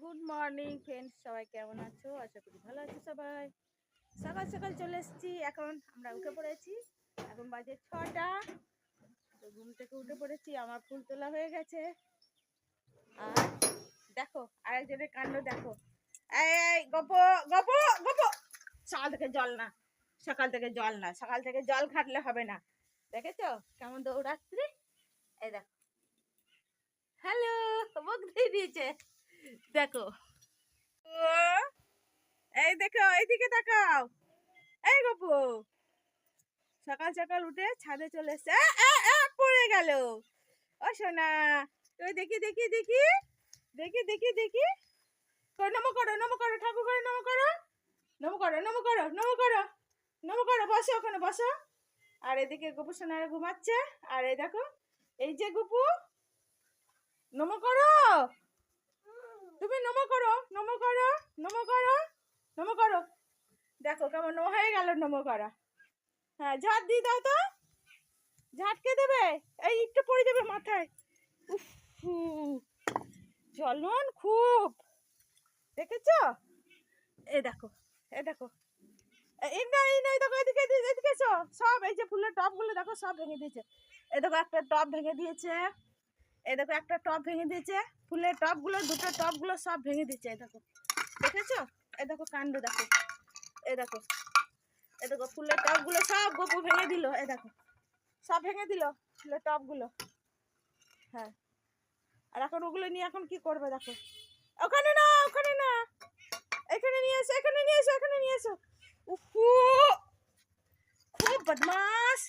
Good morning friends সবাই কেমন আছো? আশা করি ভালো আছো সবাই। সকাল সকাল চলে এসেছি। এখন আমরা উঠে পড়েছি। এখন বাজে ছটা। তো ঘুম থেকে উঠে পড়েছি। আমার ফুল তোলা হয়ে গেছে। আর দেখো, আরেকজনের কাণ্ড দেখো। এই গপ গপ গপ। সকাল থেকে জল না। সকাল থেকে জল না, সকাল থেকে জল ঘাটলে হবে না। দেখেছ? কেমন দৌড়াচ্ছি? এই দেখো। হ্যালো মুখ দিয়ে দিয়েছে। দেখো। এই দেখো, এইদিকে তাকাও। এই গপু। সকাল সকাল উঠে ছাদে চলে এসছে। পড়ে গেল। ও সোনা ওই দেখি দেখি দেখি। দেখি দেখি দেখি। নমো করো নমো করো, ঠাকুর করে নম করো। নমো করো নমো করো নমো করো। নমো করো বসো ওখানে বসো। আর এদিকে গপু সোনারা ঘুমাচ্ছে। আর এই দেখো এই যে গপু নমো করো। তুমি নমো করো নমো করো নমো করো নমো করো। দেখো কেমন নমো হয়ে গেল নমো করা। হ্যাঁ ঝাড় দিয়ে দাও তো। ঝাটকে দেবে? এই একটু পড়ে যাবে মাথায়। উফ হু, জ্বলন খুব। দেখেছ? এই দেখো এই দেখো। এ- দেখো, এদিকে এদিকে। সব এই যে ফুলের দেখো, সব ভেঙে দিয়েছে। এই দেখো, একটা ভেঙে দিয়েছে। এই দেখো, একটা ভেঙে দিয়েছে। ফুলের দুটো সব ভেঙে দিয়েছে দেখো। দেখেছ? এই দেখো দেখো। এই দেখো। ফুলের সব গপু ভেঙে দিল এই দেখো। সব ভেঙে দিল, ফুলের হ্যাঁ। আর এখন ওগুলো নিয়ে এখন কি করবে, দেখো? ওখানে না ওখানে না। এখানে নিয়ে এসো, এখানে নিয়ে এসো, এখানে নিয়ে এসো। উফু! খুব বদমাস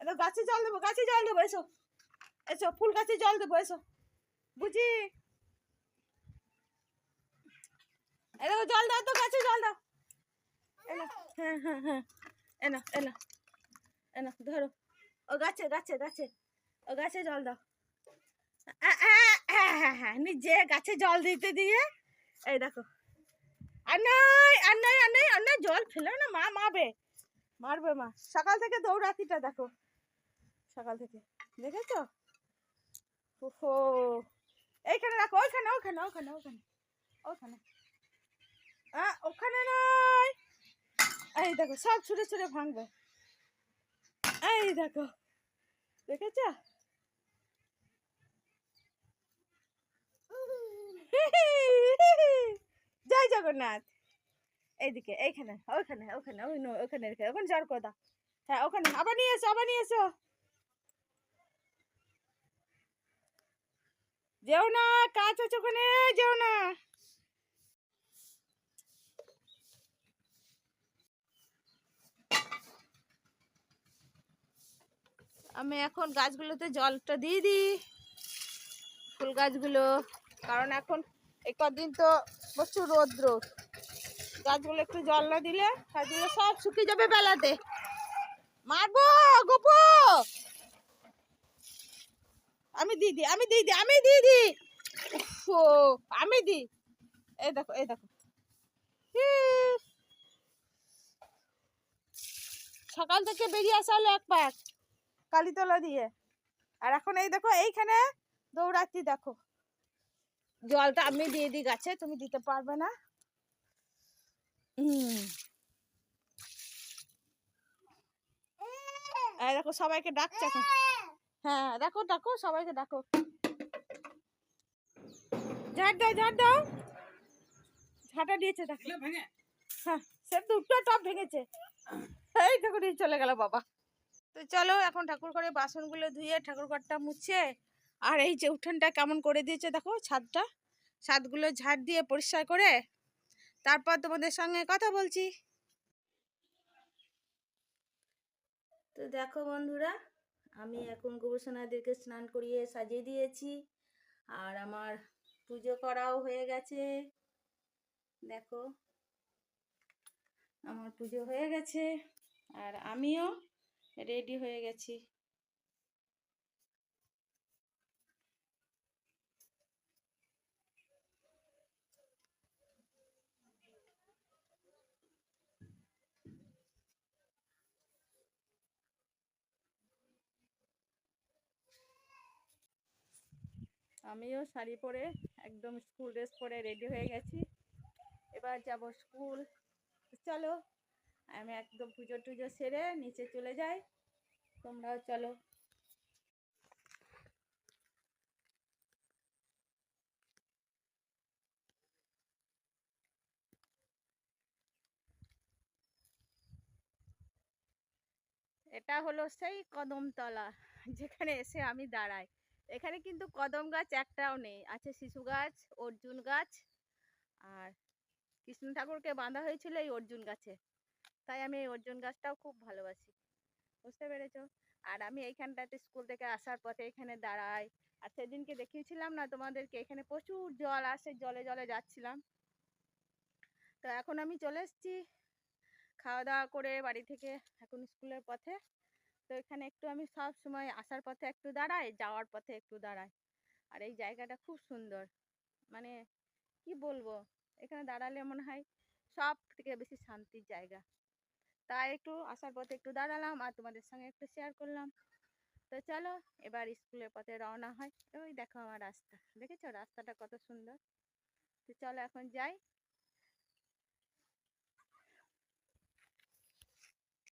এটা গাছে জল দেবো গাছে জল দেবো এসো। এসো ফুল গাছে জল দেবো এসো। বুঝি? এলো জল দাও তো গাছে জল দাও। এলো হ্যাঁ হ্যাঁ হ্যাঁ। এনো এনো এনো ধরো। ও গাছে গাছে গাছে। ও গাছে জল দাও। আ, হ্যাঁ হ্যাঁ হ্যাঁ নিজে গাছে জল দিতে দিয়ে। এই দেখো আর নয় আর নয় আর নয় আর নয় জল ফেলে না মা, মারবে। মারবে মা। সকাল থেকে দৌড়াতিটা দেখো। সকাল থেকে। দেখেছ? ওহো। এইখানে রাখো, ওইখানে ওখানে ওখানে ওখানে ওখানে ওখানে নয়। এই দেখো, সব ছুঁড়ে ছুঁড়ে ভাঙবে। এই দেখো। দেখেছ? জগন্নাথ। এইদিকে, এইখানে, ওইখানে ওখানে ওই ওখানে রেখে ওখানে জড় করে হ্যাঁ ওখানে, আবার নিয়ে এসো, আবার নিয়ে এসো। যেও না, কাজ আছে ওখানে, যেও না। আমি এখন গাছগুলোতে জলটা দিয়ে দিই, ফুল গাছগুলো, কারণ এখন কদিন তো প্রচুর রোদ্র। গাছগুলো একটু জল না দিলে গাছগুলো সব শুকিয়ে যাবে বেলাতে। মারবো, গোপো! আমি দিদি আমি দিদি আমি দিদি! ও, আমি দি, এই দেখো এই দেখো। সকাল থেকে বেরিয়ে আসা হলো এক পাক কালীতলা দিয়ে। আর এখন এই দেখো, এইখানে দৌড়াচ্ছি, দেখো। জলটা আমি দিয়ে দিই গাছে তুমি দিতে পারবে না। দেখো সবাইকে ডাকছে এখন। হ্যাঁ দেখো ডাকো সবাইকে ডাকো। ঝাড় দাও ঝাড় দাও। ঝাঁটা দিয়েছে দেখো। হ্যাঁ সে দুটো টপ ভেঙেছে। এই দেখো নিয়ে চলে গেল বাবা। তো চলো এখন ঠাকুর ঘরে বাসনগুলো ধুয়ে ঠাকুর ঘরটা মুছে আর এই যে উঠোনটা কেমন করে দিয়েছে দেখো ছাদটা। ছাদগুলো ঝাড় দিয়ে পরিষ্কার করে তারপর তোমাদের সঙ্গে কথা বলছি। তো দেখো বন্ধুরা, আমি এখন গবেষণাদেরকে স্নান করিয়ে সাজিয়ে দিয়েছি আর আমার পুজো করাও হয়ে গেছে। দেখো, আমার পুজো হয়ে গেছে আর আমিও রেডি হয়ে গেছি। আমিও শাড়ি পরে একদম স্কুল ড্রেস পরে রেডি হয়ে গেছি। এবার যাব স্কুল চলো, আমি একদম পুজো টুজো সেরে নিচে চলে যাই। তোমরাও চলো। এটা হলো সেই কদমতলা, যেখানে এসে আমি দাঁড়াই। এখানে কিন্তু কদম গাছ একটাও নেই। আছে শিশু গাছ, অর্জুন গাছ, আর কৃষ্ণ ঠাকুরকে বাঁধা হয়েছিল এই অর্জুন গাছে। তাই আমি এই অর্জুন গাছটাও খুব ভালোবাসি। বুঝতে পেরেছ? আর আমি এইখানটাতে স্কুল থেকে আসার পথে এখানে দাঁড়াই। আর সেদিনকে দেখিয়েছিলাম না তোমাদেরকে, এখানে প্রচুর জল আসে, জলে জলে যাচ্ছিলাম। তো এখন আমি চলে এসেছি খাওয়া দাওয়া করে বাড়ি থেকে, এখন স্কুলের পথে। তো এখানে একটু আমি সব সময় আসার পথে একটু দাঁড়াই, যাওয়ার পথে একটু দাঁড়াই। আর এই জায়গাটা খুব সুন্দর। মানে কি বলব? এখানে দাঁড়ালে মনে হয় সব থেকে বেশি শান্তির জায়গা। তাই একটু আসার পথে একটু দাঁড়ালাম আর তোমাদের সঙ্গে একটু শেয়ার করলাম। তো চলো, এবার স্কুলের পথে রওনা হয়। ওই দেখো আমার রাস্তা। দেখেছ? রাস্তাটা কত সুন্দর। তো চলো এখন যাই।